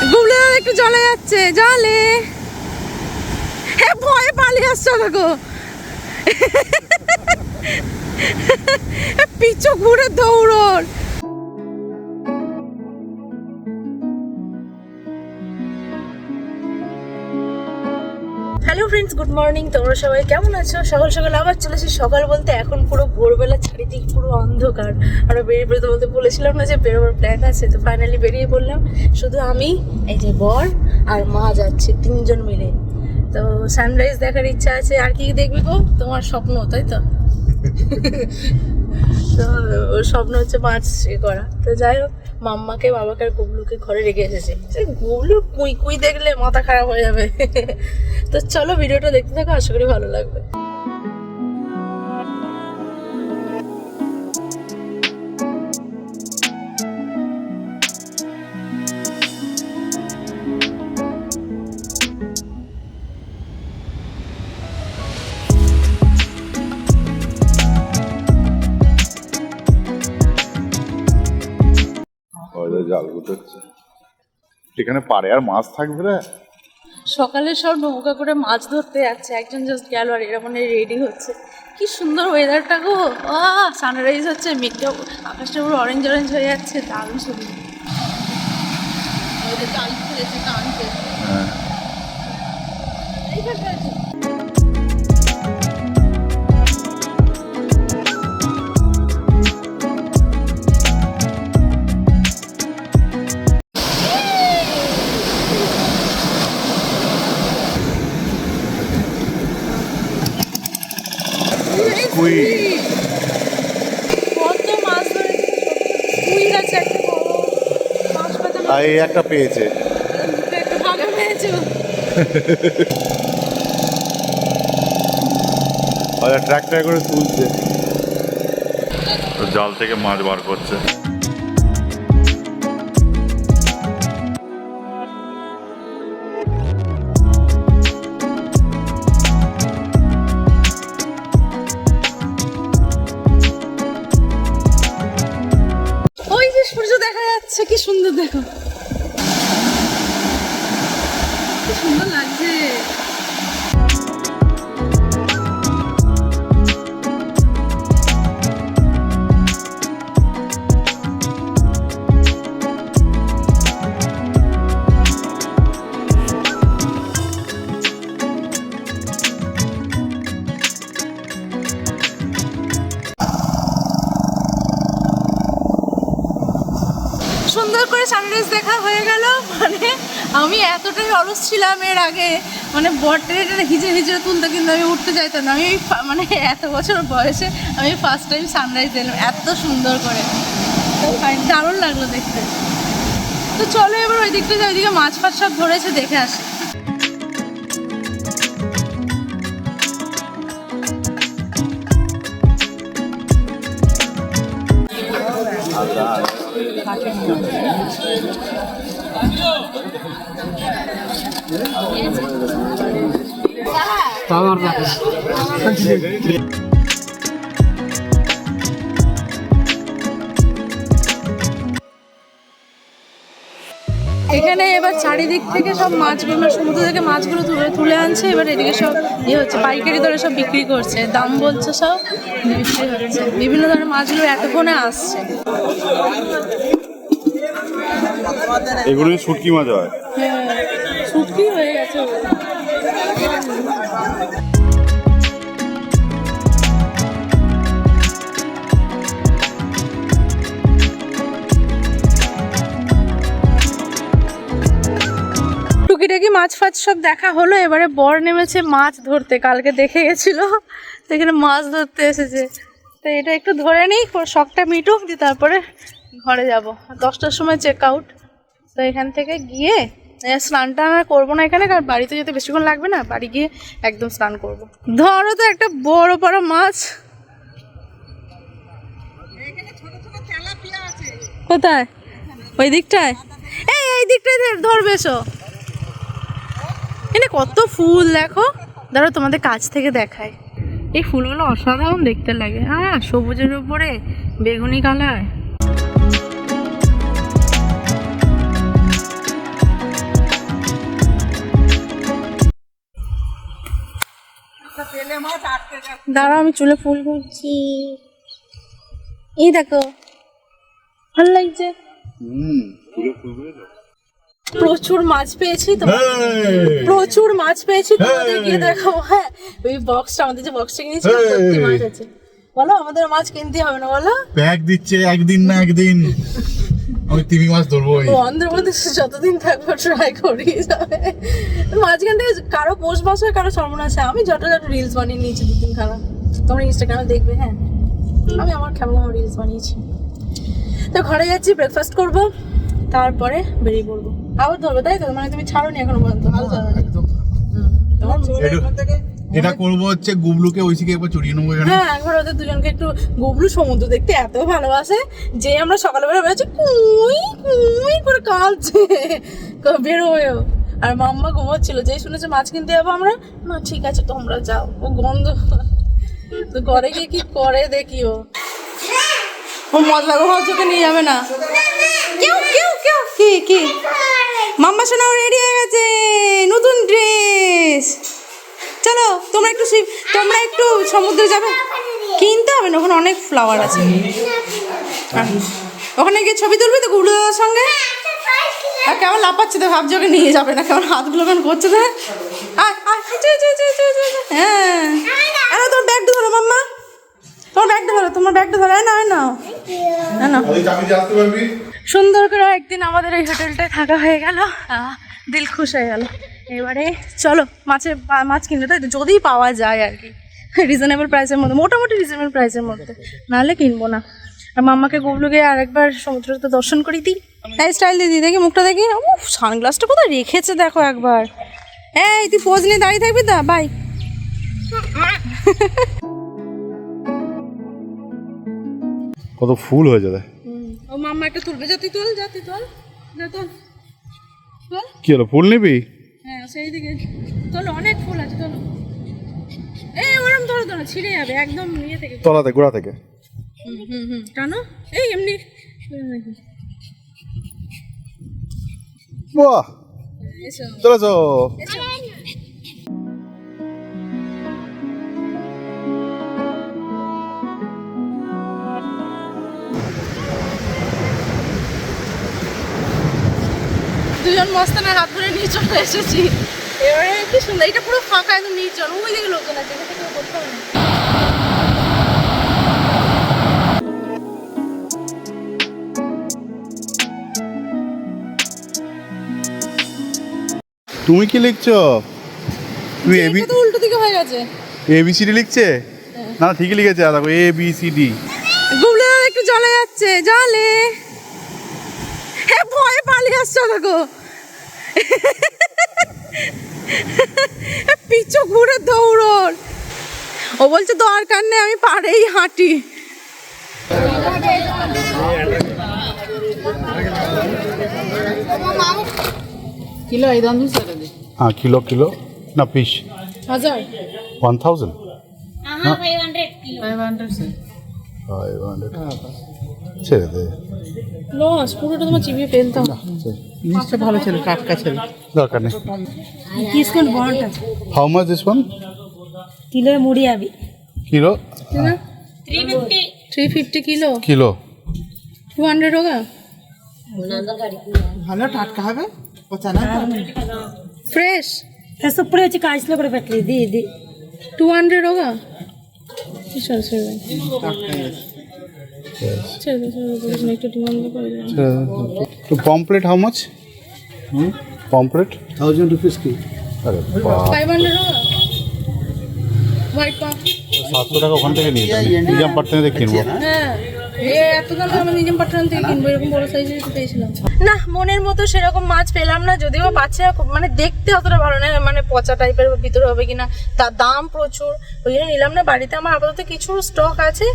গুবলু একটু জলে যাচ্ছে জলে। হ্যাঁ ভয়ে পালিয়ে আসছো দেখো পিছু ঘুরে দৌড়ন ফ্রেন্ডস গুড মর্নিং তোমরা সবাই কেমন আছো? সকাল সকাল আবার চলেছি সকাল বলতে এখন পুরো ভোরবেলা, চারিদিক পুরো অন্ধকার। আমরা বেরিয়ে পড়তে বলতে বলেছিলাম না যে বেরোবার প্ল্যান আছে, তো ফাইনালি বেরিয়ে পড়লাম। শুধু আমি, এই যে বর আর মা যাচ্ছে, তিনজন মিলে। তো সানরাইজ দেখার ইচ্ছা আছে। আর কি দেখবি গো? তোমার স্বপ্ন, তাই তো? তো, স্বপ্ন হচ্ছে মাছ এ করা। তো যাই হোক মাম্মাকে, বাবাকে আর গুবলুকে ঘরে রেখে এসেছে। সে গুবলু কুই কুই দেখলে মাথা খারাপ হয়ে যাবে। তো চলো ভিডিওটা দেখতে থাকো, আশা করি ভালো লাগবে। জাল গুটোচ্ছে এখানে পারে আর মাছ থাকবে রে। সকালে সব নৌকা করে মাছ ধরতে যাচ্ছে। একজন জাস্ট গেল আর এরা মানে রেডি হচ্ছে। কি সুন্দর ওয়েদারটা গো। আহ সানরাইজ হচ্ছে মেঘটা আকাশটা পুরো অরেঞ্জ অরেঞ্জ হয়ে যাচ্ছে। দারুণ সুন্দর জাল ফেলেছে টানছে হ্যাঁ। কুই। আর এই একটা পেয়েছে। একটা ভাগা ট্র্যাক্টর করে তুলছে। জাল থেকে মাছ বার করছে। দেখো কি সুন্দর লাগছে করে সানরাইজ দেখা হয়ে গেল। মানে আমি এতটাই অলস ছিলাম এর আগে। মানে বটের হিজে হিজে তুলতে কিন্তু আমি উঠতে চাইতাম না। আমি মানে এত বছর বয়সে আমি ফার্স্ট টাইম সানরাইজ দিলাম এত সুন্দর করে। দারুণ লাগল দেখতে। তো চলো এবার ওই দিকটা ওইদিকে মাছ ফাছ সব ধরেছে, দেখে আসি। এখানে এবার চারিদিক থেকে সব মাছগুলো সমুদ্র থেকে মাছগুলো তুলে তুলে আনছে। এবার এদিকে সব ইয়ে হচ্ছে, পাইকারি দরে সব বিক্রি করছে। দাম বলছে সব, বিক্রি হচ্ছে। বিভিন্ন ধরনের মাছগুলো এতক্ষণে আসছে। এগুলো শুটকি মাছ হয়। শুটকি হয়ে গেছে টুকিটাকি মাছ ফাছ সব দেখা হলো, এবারে বর নেমেছে মাছ ধরতে, কালকে দেখে গেছিল তো এখানে মাছ ধরতে এসেছে। তো এটা একটু ধরে নিই, শখটা মিটুক, দিয়ে তারপরে ঘরে যাব। দশটার সময় চেক আউট তো এখান থেকে গিয়ে এ, স্নান টান আর করব না এখানে কারণ বাড়িতে যেতে বেশিক্ষণ লাগবে না বাড়ি গিয়ে একদম স্নান করব। ধরো তো একটা বড় বড় মাছ। কোথায়? ওই দিকটায়? এই এই দিকটায় ধরবে এসো। এখানে কত ফুল দেখো। ধরো তোমাদের কাছ থেকে দেখায়। এই ফুলগুলো অসাধারণ দেখতে লাগে। হ্যাঁ সবুজের উপরে বেগুনি কালার। দাঁড়াও আমি চুলে ফুল করছি। এই দেখো ভালো লাগছে। হুম পুরো পুরো প্রচুর মাছ পেয়েছি তো। প্রচুর মাছ পেয়েছি তোমাদের গিয়ে দেখাবো হ্যাঁ। ওই বক্সটা আমাদের যে বক্সটা কিনেছি মাছ আছে। বলো আমাদের মাছ কিনতে হবে না বলো? প্যাক দিচ্ছে একদিন না একদিন। আমি তিমি মাছ ধরবো ও অন্ধ্র প্রদেশ যতদিন থাকব ট্রাই করিয়ে যাবে। মাঝখান থেকে কারও পোস্ট মাস হয় কারও সর্বনাশ হয়। আমি যত যত রিলস বানিয়ে নিয়েছি দু তিন খানা তোমরা ইনস্টাগ্রামে দেখবে হ্যাঁ। আমি আমার খেমা রিলস বানিয়েছি। তো ঘরে যাচ্ছি ব্রেকফাস্ট করব তারপরে বেরিয়ে পড়ব। আবার ধরবো তাই তো? মানে তুমি ছাড়ো নি এখনও পর্যন্ত। ভালো তোমার এটা করব হচ্ছে গুবলুকে, ঐশীকে একবার চড়িয়ে নেব এখানে। হ্যাঁ একবার ওদের দুজনকে একটু গুবলু সমুদ্র দেখতে এত ভালোবাসে যে আমরা সকালবেলা বেরোচ্ছি, কুই কুই করে কাঁদছে। বেরোয়ও আর মাম্মা ঘুমোচ্ছিল, যেই শুনেছে মাছ কিনতে যাব আমরা না ঠিক আছে, তোমরা যাও। ও গন্ধ। তো ঘরে গিয়ে কি করে দেখি ও? ও মজলা ঘর চোখে নিয়ে যাবে না। কেউ কেউ কেউ, কি কি? মাম্মা সোনাও রেডি হয়ে গেছে, নতুন ড্রেস। চলো তোমরা একটু তোমরা একটু সমুদ্রে যাবে। কিনতে হবে না ওখানে অনেক ফ্লাওয়ার আছে। ওখানে গিয়ে ছবি তুলবি তো গুবলু দাদার সঙ্গে? আর কেমন লাপাচ্ছে তো ভাবছি ওকে নিয়ে যাবে না কেমন হাতগুলো কেমন করছে তো। হ্যাঁ। আরে তোমার ব্যাগটা ধরো মাম্মা। তোমার ব্যাগটা ধরো তোমার ব্যাগটা ধরো। না না না সুন্দর করে একদিন আমাদের এই হোটেলটায় থাকা হয়ে গেল। দিল খুশ হয়ে গেল। এবারে চলো মাছের মাছ কিনলে তাই তো? যদি পাওয়া যায় আর কি। রিজনেবল প্রাইসের মধ্যে মোটামুটি রিজনেবল প্রাইসের মধ্যে। নাহলে কিনবো না। আর মাম্মাকে গুবলুকে আরেকবার সমুদ্রতে দর্শন করি দিই। এই স্টাইল দিদি দেখি মুখটা দেখি। ও সানগ্লাসটা কোথায় রেখেছে দেখো একবার। এই তুই পোজ নিয়ে দাঁড়িয়ে থাকবি তা? বাই কত ফুল হয়ে যাবে ও মাম্মা একটা তুলবে যা তুই তোল যা তুই তোল। যা তোল। কি হলো ফুল নিবি? সেই দিকে তোলো অনেক ফুল আছে তোলো এই ওরম ধরো ধরো ছিঁড়ে যাবে একদম ইয়ে থেকে। তলাতে গোড়া থেকে। হুম হুম হুম। টানো। এই এমনি। বাহ! চলেছো। দুজন মস্তানা হাত ধরে নিয়ে চলে এসেছি। এবারে কি সুন্দর এটা পুরো ফাঁকা একদম নির্জন। ওই দিকে লোকজন আছে এখানে কেউ করতে হবে না। তুমি কি লিখছো? তুমি এবি তো উল্টো দিকে হয়ে গেছে। এবিসিডি লিখছে? না ঠিকই লিখেছে দেখো এ বি সি ডি দাদা একটু জলে যাচ্ছে জলে। হ্যাঁ ভয়ে পালিয়ে আসছো দেখো। পিছু ঘুরে দৌড়োর ও বলছে দরকার নেই আমি পারেই হাঁটি। কিলো এই হ্যাঁ কিলো কিলো। না পিস। হাজার? ওয়ান হ্যাঁ। ছেড়ে দে। লস পুরোটা তোমার চিবিয়ে ফেলতাম জিনিসটা ভালো ছিল টাটকা ছিল। দরকার নেই। কিসকন বন্ডটা how much this one kilo মুড়ি আবি। কিলো? 350 350 কিলো? কিলো। 200 টাকা ভালো টাটকা হবে? পচা না ফ্রেশ ফ্রেশ উপরে হচ্ছে করে পেটলি দি দি। 200 টাকা কি টাটকা তো pomfret how much pomfret thousand rupees কি আরে সাতশো টাকা ওখান থেকে নিয়ে নিজাম পাটনা থেকে কিনবো হ্যাঁ। না, মনের মতো সেরকম মাছ পেলাম না, যদিও পাচ্ছে মানে দেখতে অতটা ভালো না মানে পচা টাইপের ভিতরে হবে কিনা, তার দাম প্রচুর, ওই জন্য নিলাম না। বাড়িতে আমার আপাতত কিছু স্টক আছে,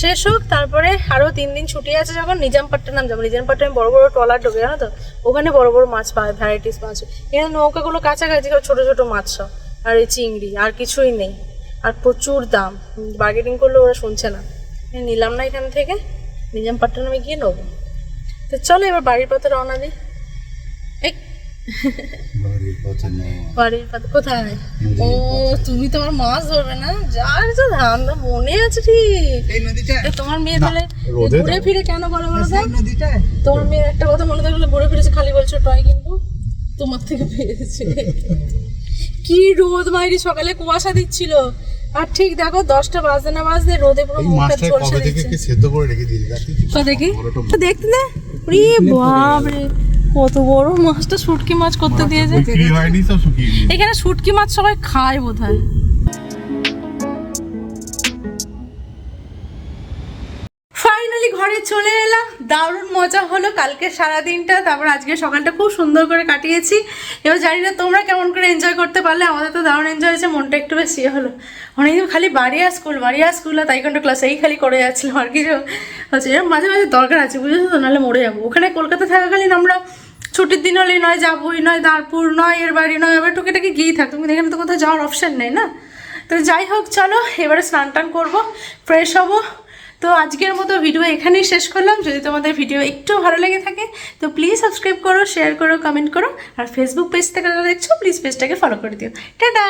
শেষ হোক, তারপরে আরও তিন দিন ছুটি আছে যখন নিজাম পাট্টানাম যাব। নিজাম পাট্টানাম বড় বড় ট্রলার ঢোকে, জানো তো? ওখানে বড় বড় মাছ পায় ভ্যারাইটিস মাছ এখানে নৌকাগুলো কাছাকাছি ছোটো ছোটো মাছ সব, আর এই চিংড়ি, আর কিছুই নেই। আর প্রচুর দাম বার্গেটিং করলে ওরা শুনছে না। নিলাম না এখান থেকে নিজাম পাট্টানামে গিয়ে নেব। তো চলো এবার বাড়ির পথে রওনা দিই। এই। বাড়ির কোথায়? ও তুমি তো আমার মাছ ধরবে না? যার ধান্দা মনে আছে ঠিক। এই নদীটা এ, তোমার মেয়ে তাহলে ঘুরে ফিরে কেন বলো বলো তোমার মেয়ের একটা কথা মনে থাকলে ঘুরে ফিরেছে খালি বলছো টয় কিন্তু তোমার থেকে পেয়েছে কি রোদ মাইরি সকালে কুয়াশা দিচ্ছিল। আর ঠিক দেখো দশটা বাজে না বাজে রোদে পুরো মুখটা ঝলসে দিচ্ছে। সেদ্ধ করে রেখে দিয়েছি তো দেখি তো দেখতে না রে বাপরে কত বড় মাছটা শুটকি মাছ করতে দিয়েছে। এখানে শুটকি মাছ সবাই খায় বোধ ঘরে চলে এলাম। দারুণ মজা হলো কালকে সারা দিনটা তারপর আজকে সকালটা খুব সুন্দর করে কাটিয়েছি। এবার জানি না তোমরা কেমন করে এনজয় করতে পারলে, আমাদের তো দারুণ এনজয় হয়েছে, মনটা একটু বেশ ইয়ে হলো। অনেকদিন খালি বাড়ি আর স্কুল বাড়ি স্কুল আর তাইকন্ড ক্লাস এই খালি করে যাচ্ছিলাম আর কিছু হচ্ছে মাঝে মাঝে দরকার আছে, বুঝেছ তো? নাহলে মরে যাব। ওখানে কলকাতা থাকাকালীন আমরা ছুটির দিন হলে নয় যাবোই, নয় দাঁড়পুর নয় এর বাড়ি নয় এবার টুকিটাকি গিয়েই থাকতো কিন্তু এখানে তো কোথাও যাওয়ার অপশান নেই না? তো যাই হোক, চলো এবারে স্নান টান করব ফ্রেশ হব। তো আজকের মতো ভিডিও এখানেই শেষ করলাম। যদি তোমাদের ভিডিও একটু ভালো লেগে থাকে, তো প্লিজ সাবস্ক্রাইব করো শেয়ার করো কমেন্ট করো, আর ফেসবুক পেজ থেকে দেখছ প্লিজ পেজটাকে ফলো করে দিও। টাটা!